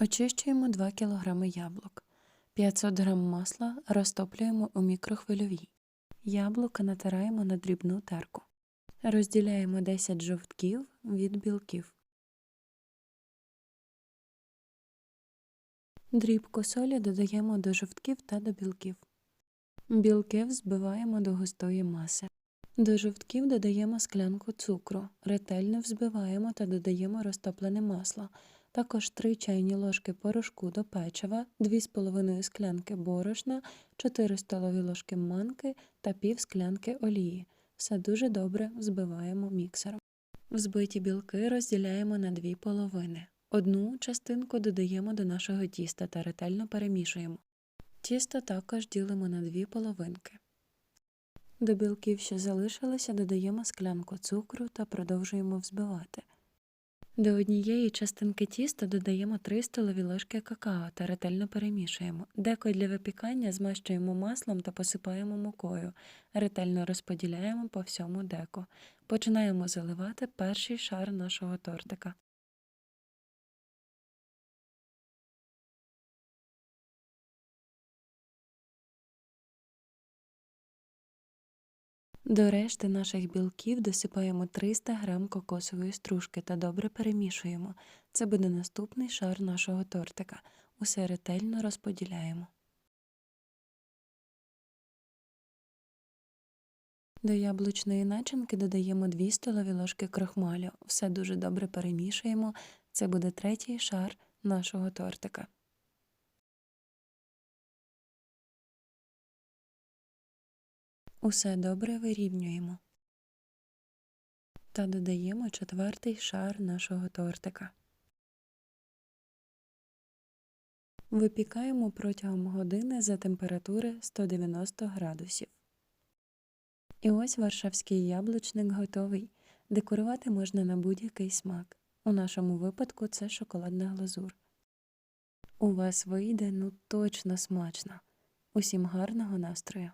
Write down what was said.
Очищуємо 2 кг яблук. 500 г масла розтоплюємо у мікрохвильовій. Яблука натираємо на дрібну терку. Розділяємо 10 жовтків від білків. Дрібку солі додаємо до жовтків та до білків. Білки взбиваємо до густої маси. До жовтків додаємо склянку цукру, ретельно взбиваємо та додаємо розтоплене масло, також 3 чайні ложки порошку до печива, 2,5 склянки борошна, 4 столові ложки манки та пів склянки олії. Все дуже добре взбиваємо міксером. Взбиті білки розділяємо на дві половини. Одну частинку додаємо до нашого тіста та ретельно перемішуємо. Тісто також ділимо на дві половинки. До білків, що залишилося, додаємо склянку цукру та продовжуємо взбивати. До однієї частинки тіста додаємо 3 столові ложки какао та ретельно перемішуємо. Деко для випікання змащуємо маслом та посипаємо мукою. Ретельно розподіляємо по всьому деко. Починаємо заливати перший шар нашого тортика. До решти наших білків досипаємо 300 г кокосової стружки та добре перемішуємо. Це буде наступний шар нашого тортика. Усе ретельно розподіляємо. До яблучної начинки додаємо 2 столові ложки крохмалю. Все дуже добре перемішуємо. Це буде третій шар нашого тортика. Усе добре вирівнюємо та додаємо четвертий шар нашого тортика. Випікаємо протягом години за температури 190 градусів. І ось варшавський яблучник готовий. Декорувати можна на будь-який смак. У нашому випадку це шоколадна глазур. У вас вийде ну точно смачно. Усім гарного настрою!